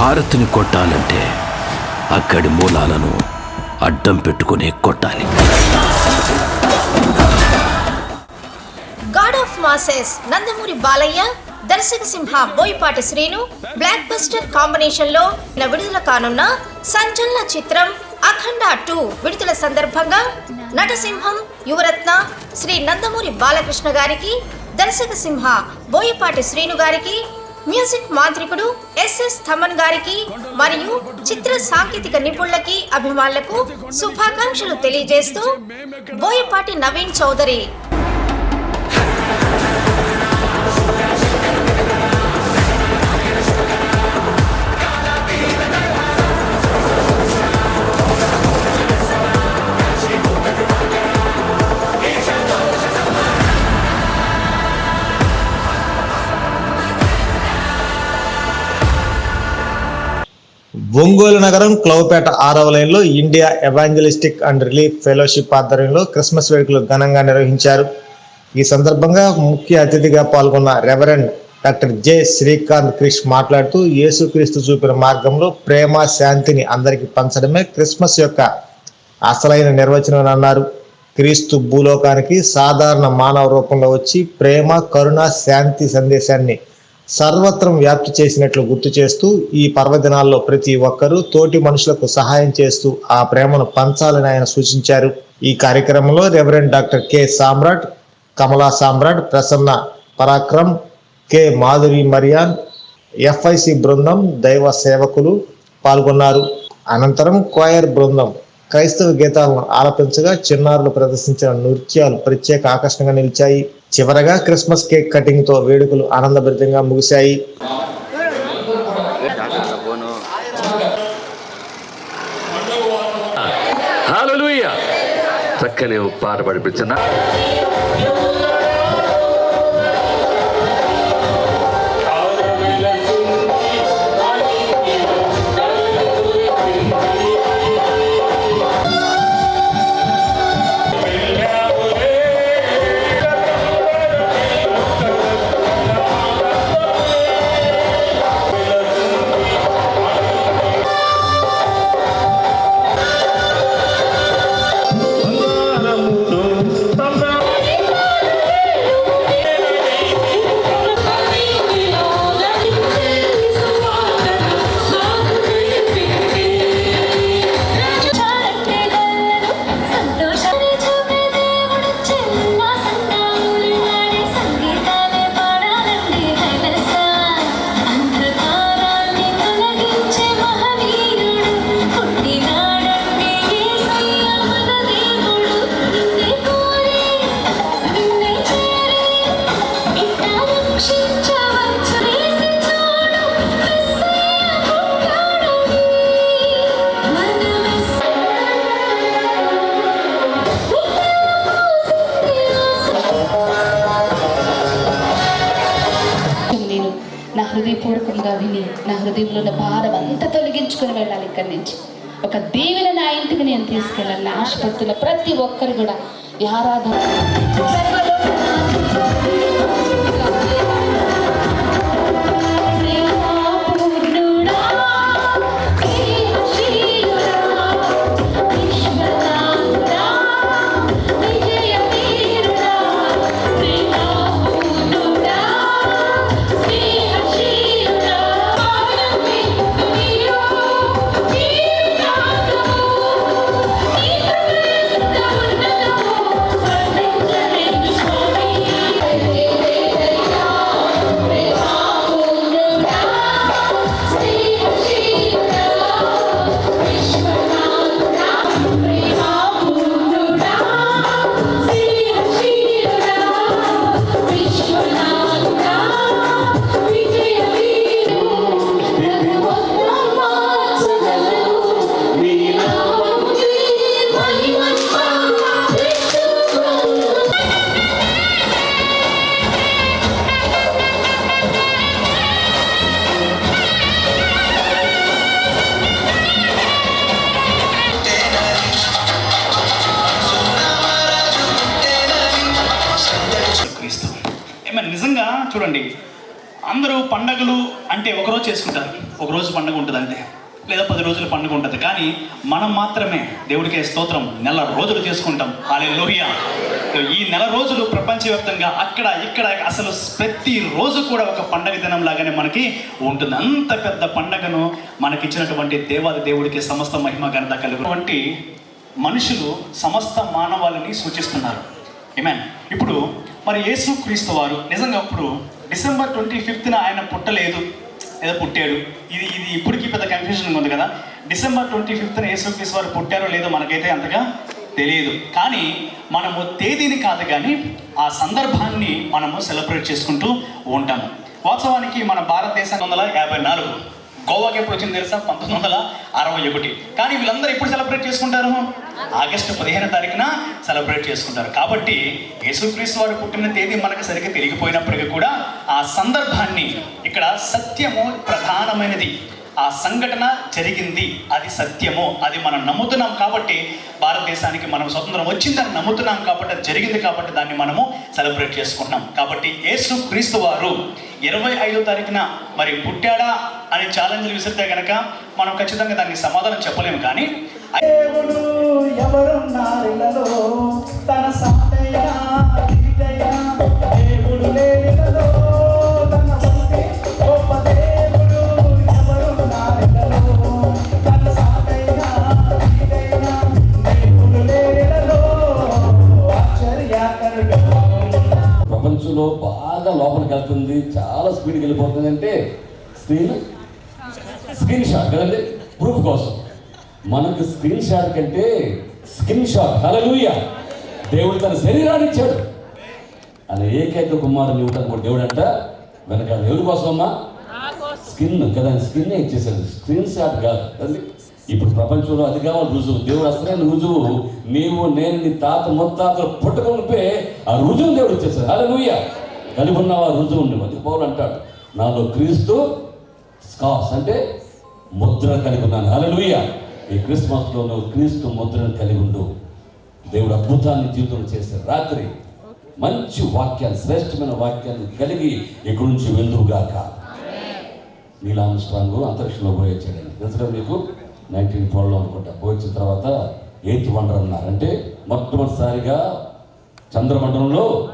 భారత్ని కొట్టాలంటే అక్కడి మూలాలను అడ్డం పెట్టుకునే కొట్టాలి. God of masses Nandamuri Balayya దర్శక సింహ బోయపాటి శ్రీను బ్లాక్ బస్టర్ కాంబినేషన్లో విడుదల కానున్న సంచలన చిత్రం అఖండ టూ విడుదల సందర్భంగా నటసింహం యువరత్న శ్రీ నందమూరి బాలకృష్ణ గారికి దర్శక సింహ బోయపాటి శ్రీను గారికి మ్యూజిక్ మాంత్రికుడు ఎస్ఎస్ థమన్ గారికి మరియు చిత్ర సాంకేతిక నిపుణులకి అభిమానులకు శుభాకాంక్షలు తెలియజేస్తూ బోయపాటి నవీన్ చౌదరి ఒంగోలు నగరం క్లౌపేట ఆరవ లైన్లో India Evangelistic and Relief Fellowship ఆధ్వర్యంలో క్రిస్మస్ వేడుకలు ఘనంగా నిర్వహించారు. ఈ సందర్భంగా ముఖ్య అతిథిగా పాల్గొన్న reverend doctor J Srikanth Krish మాట్లాడుతూ యేసుక్రీస్తు చూపిన మార్గంలో ప్రేమ శాంతిని అందరికీ పంచడమే క్రిస్మస్ యొక్క అసలైన నిర్వచనం అని అన్నారు. క్రీస్తు భూలోకానికి సాధారణ మానవ రూపంలో వచ్చి ప్రేమ కరుణ శాంతి సందేశాన్ని సర్వత్రం వ్యాప్తి చేసినట్లు గుర్తు చేస్తూ ఈ పర్వదినాల్లో ప్రతి ఒక్కరూ తోటి మనుషులకు సహాయం చేస్తూ ఆ ప్రేమను పంచాలని ఆయన సూచించారు. ఈ కార్యక్రమంలో reverend doctor K. Samrat Kamala Samrat Prasanna Parakram K. Madhuri Marian FIC బృందం దైవ సేవకులు పాల్గొన్నారు. అనంతరం క్వయర్ బృందం క్రైస్తవ గీతాలను ఆలపించగా చిన్నారులు ప్రదర్శించిన నృత్యాలు ప్రత్యేక ఆకర్షణగా నిలిచాయి. చివరగా క్రిస్మస్ కేక్ కటింగ్తో వేడుకలు ఆనందభరితంగా ముగిశాయి. హాలూయ చక్కని పాట పడిపించిన? హృదయపూర్వకంగా విని నా హృదయంలో ఉన్న భారం అంతా తొలగించుకొని వెళ్ళాలి ఇక్కడి నుంచి. ఒక దీవెన నా ఇంటికి నేను తీసుకెళ్ళాలి ఆశపడుతున్న ప్రతి ఒక్కరు కూడా ఈ ఆరాధన. చూడండి అందరూ పండగలు అంటే ఒకరోజు చేసుకుంటారు. ఒక రోజు పండుగ ఉంటుంది అంతే. లేదా పది రోజుల పండుగ ఉంటుంది. కానీ మనం మాత్రమే దేవుడికే స్తోత్రం నెల రోజులు చేసుకుంటాం. హాలే ఈ నెల రోజులు ప్రపంచవ్యాప్తంగా అక్కడ ఇక్కడ అసలు ప్రతి రోజు కూడా ఒక పండగ దినం లాగానే మనకి ఉంటుంది. అంత పెద్ద పండగను మనకిచ్చినటువంటి దేవాది దేవుడికి సమస్త మహిమ ఘనత కలిగినటువంటి మనుషులు సమస్త మానవాళిని సూచిస్తున్నారు. ఏమేన్ ఇప్పుడు మరి యేసు క్రీస్తు వారు నిజంగా అప్పుడు డిసెంబర్ ట్వంటీ ఫిఫ్త్న ఆయన పుట్టలేదు. ఏదో పుట్టాడు. ఇది ఇది ఇప్పటికీ పెద్ద కన్ఫ్యూజన్ ఉంది కదా. డిసెంబర్ ట్వంటీ ఫిఫ్త్న యేసు క్రీస్తు వారు పుట్టారో లేదో మనకైతే అంతగా తెలియదు. కానీ మనము తేదీని కాదు కానీ ఆ సందర్భాన్ని మనము సెలబ్రేట్ చేసుకుంటూ ఉంటాము. వాస్తవానికి మన భారతదేశం వందల యాభై నాలుగు గోవాకి ఎప్పుడు వచ్చింది తెలుసా? పంతొమ్మిది వందల అరవై ఒకటి. కానీ వీళ్ళందరూ ఎప్పుడు సెలబ్రేట్ చేసుకుంటారు? ఆగస్టు పదిహేను తారీఖున సెలబ్రేట్ చేసుకుంటారు. కాబట్టి యేసుక్రీస్తు వారు పుట్టిన తేదీ మనకు సరిగ్గా తెలియకపోయినప్పటికీ కూడా ఆ సందర్భాన్ని ఇక్కడ సత్యము ప్రధానమైనది. ఆ సంఘటన జరిగింది. అది సత్యము అది మనం నమ్ముతున్నాం కాబట్టి భారతదేశానికి మనం స్వతంత్రం వచ్చిందని నమ్ముతున్నాం కాబట్టి అది జరిగింది కాబట్టి దాన్ని మనము సెలబ్రేట్ చేసుకుంటున్నాం కాబట్టి యేసు క్రీస్తు వారు ఇరవై ఐదో తారీఖున మరి పుట్టాడా అనే ఛాలెంజ్లు విసిరితే కనుక మనం ఖచ్చితంగా దానికి సమాధానం చెప్పలేము కానీ తన దేవుడు లేని మనకు స్క్రీన్ షాట్ కంటే స్క్రీన్ షాట్. హలలుయ దేవుడు తన శరీరాన్ని ఇచ్చాడు. అని ఏకైక కుమారుని ఇవ్వటానికి కూడా దేవుడు అంట వెనక ఎవరి కోసం. అమ్మా స్కిన్ కదా స్కిన్ ఇచ్చేసాడు స్క్రీన్ షాట్ కాదు. కదండి ఇప్పుడు ప్రపంచంలో అది కావాలి రుజువు. దేవుడు అసలైన రుజువు. నీవు నేను నీ తాత ముత్తాతలు పుట్టకమునిపే ఆ రుజువు దేవుడు ఇచ్చేసాడు హల్లెలూయా. కలిగి ఉన్నావు? ఆ రుజువు నువ్వు అది పౌలు అంటాడు. నాలో క్రీస్తు స్కార్స్ అంటే ముద్ర కలిగి ఉన్నాను. హల్లెలూయా. ఈ క్రిస్మస్లో నువ్వు క్రీస్తు ముద్రను కలిగి ఉండు. దేవుడు అద్భుతాన్ని జీవితంలో చేశాడు రాత్రి మంచి వాక్యాన్ని శ్రేష్టమైన వాక్యాన్ని కలిగి ఇక్కడి నుంచి వెళ్దువుగాక నీలాం స్ట్రాంగ్ అంతరిక్షంలో పోయి వచ్చాడండి తెలుసు మీకు? నైన్టీన్ ట్వెల్వ్లో అనుకుంటా. పోయి తర్వాత ఎయిత్ వండర్ అన్నారు అంటే మొట్టమొదటిసారిగా చంద్రమండలంలో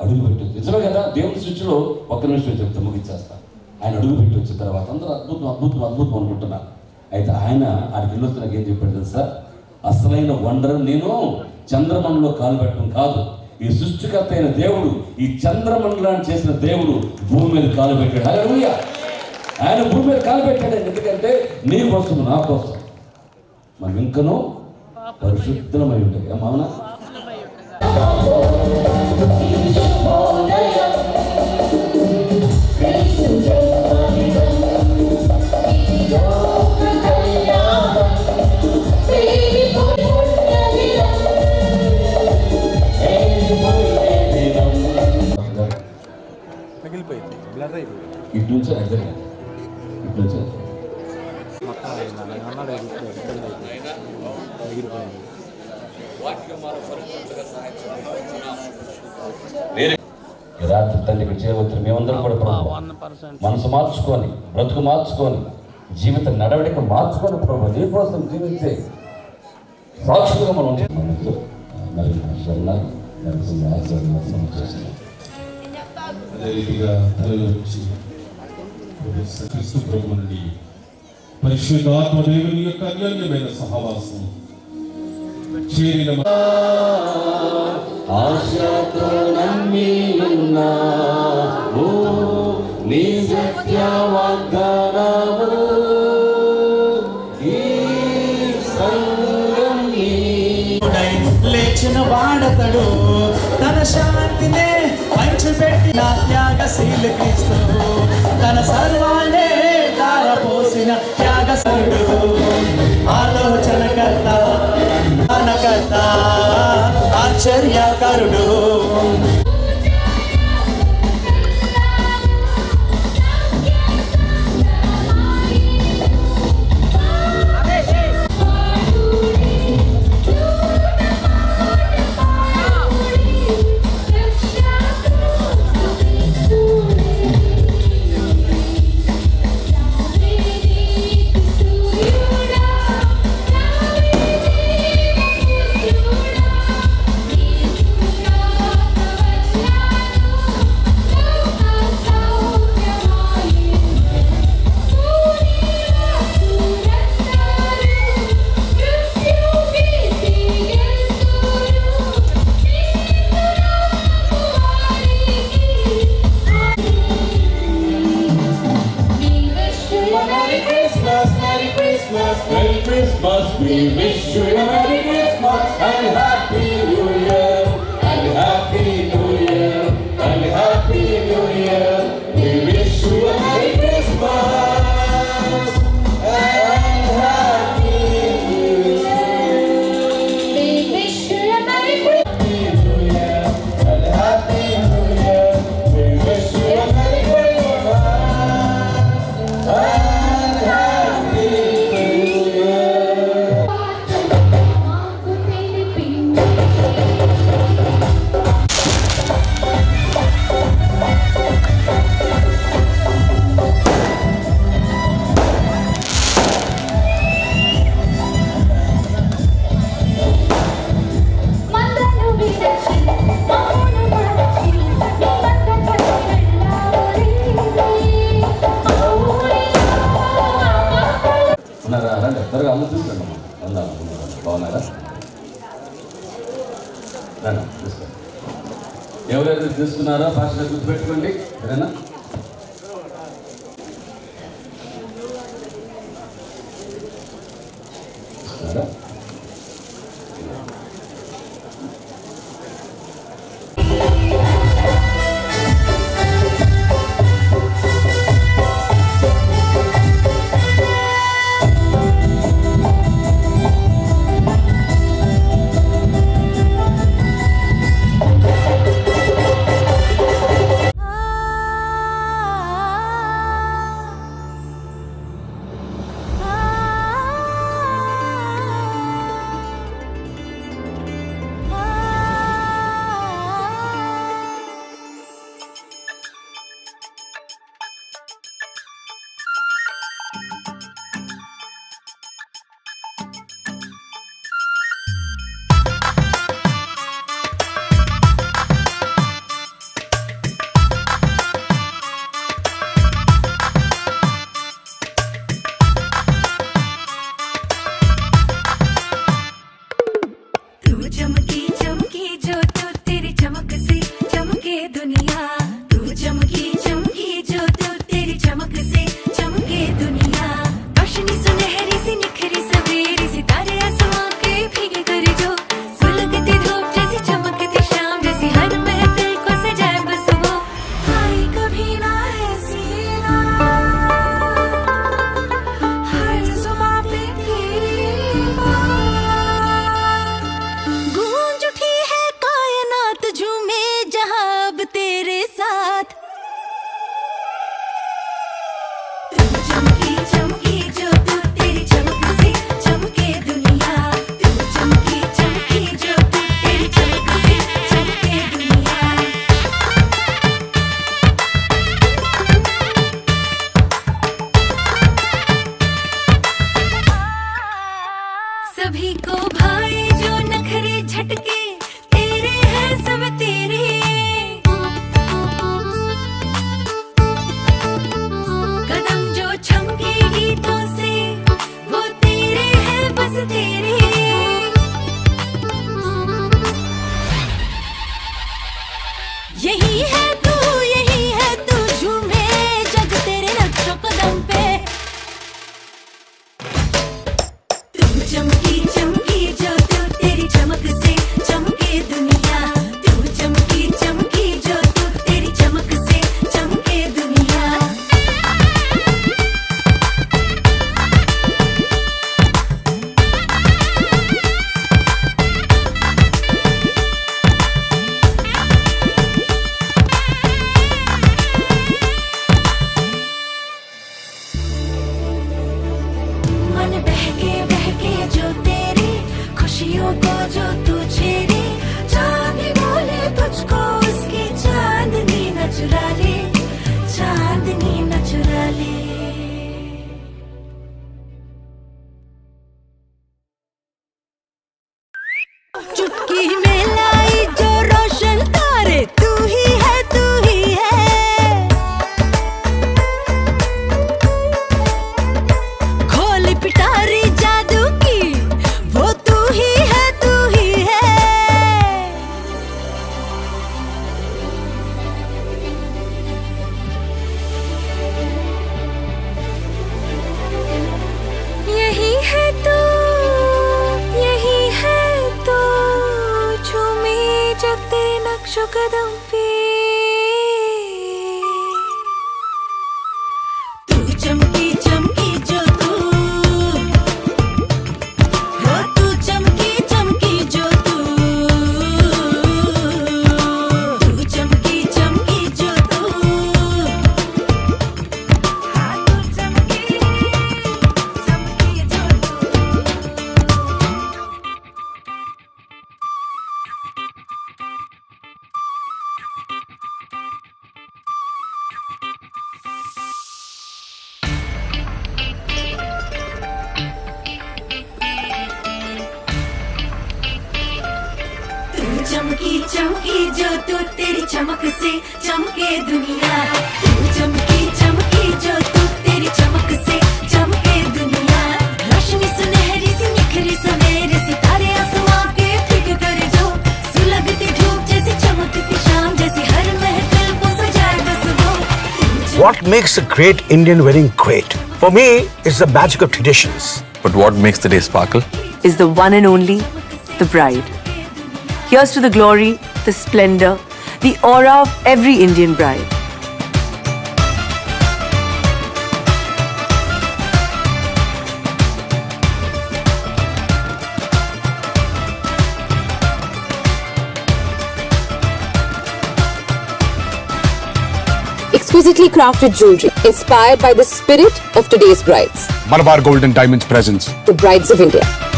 అడుగు పెట్టి. నిజమే కదా? దేవుడి సృష్టిలో ఒక్క నిమిషం చెప్తే ముగించేస్తా. ఆయన అడుగు పెట్టి వచ్చిన తర్వాత అందరూ అద్భుతం అద్భుతం అద్భుతం అనుకుంటున్నారు. అయితే ఆయన ఆడికి వెళ్ళొచ్చి నాకు ఏం చెప్పాడు తెలుసా? అసలైన వండర్ నేను చంద్రమండలో కాలు పెట్టడం కాదు. ఈ సృష్టికర్త అయిన దేవుడు ఈ చంద్రమండలాన్ని చేసిన దేవుడు భూమి మీద కాలు పెట్టాడు. ఆయన భూమి మీద కాలు పెట్టాడు. ఎందుకంటే నీ కోసం నా కోసం. మనం ఇంకనూ పరిశుద్ధమై ఉంటుంది ఏమన్నా ప్రభు మనసు మార్చుకొని బ్రతుకు మార్చుకొని జీవిత నడవడిక మార్చుకొని ప్రభు నీ కోసం జీవించే సాక్షులుగా మనం ఉంటే మనకు మరి మాస్టర్ ఉన్నారు. మనకు మాస్టర్ ఉన్నారు. మనం చేస్తున్నాం. అదే రీతిగా తరలి వచ్చి క్రీస్తు ప్రభు నుండి పరిశుద్ధాత్మ దేవుని యొక్క అన్యోన్యమైన సహవాసం చేరిన ఆశతో నమ్మి ఉన్నావు నీ సత్య వాగ్దానము లేచిన వాడతడు తన శాంతినే పంచిపెట్టిన త్యాగశీలు క్రీస్తు. తన సర్వాన్నే ధారపోసిన త్యాగశరుడు ఆలోచనకర్త ఆశ్చర్యకరుడు. బాగున్నారా? ఎవరైతే చూసుకోండి ఎవరెవరు తీసుకున్నారో ఫాస్ట్ గుర్తుపెట్టుకోండి. సరేనా? ही है चमकी चमकी जो तू तेरी चमक से चमके दुनिया तू चमकी चमकी जो तू तेरी चमक से चमके दुनिया रोशनी सुनहरी सी निखरी सवेरे सितारे आसमां के फिक कर जो सुलगती धूप जैसी चमकती शाम जैसी हर महफिल को सजाए बस वो तू What makes a great Indian wedding great? For me, is the magic of traditions. But what makes the day sparkle? is the one and only the bride. Here's to the glory, the splendor, the aura of every Indian bride. Exquisitely crafted jewelry inspired by the spirit of today's brides, Malabar Gold and Diamonds presents the brides of India.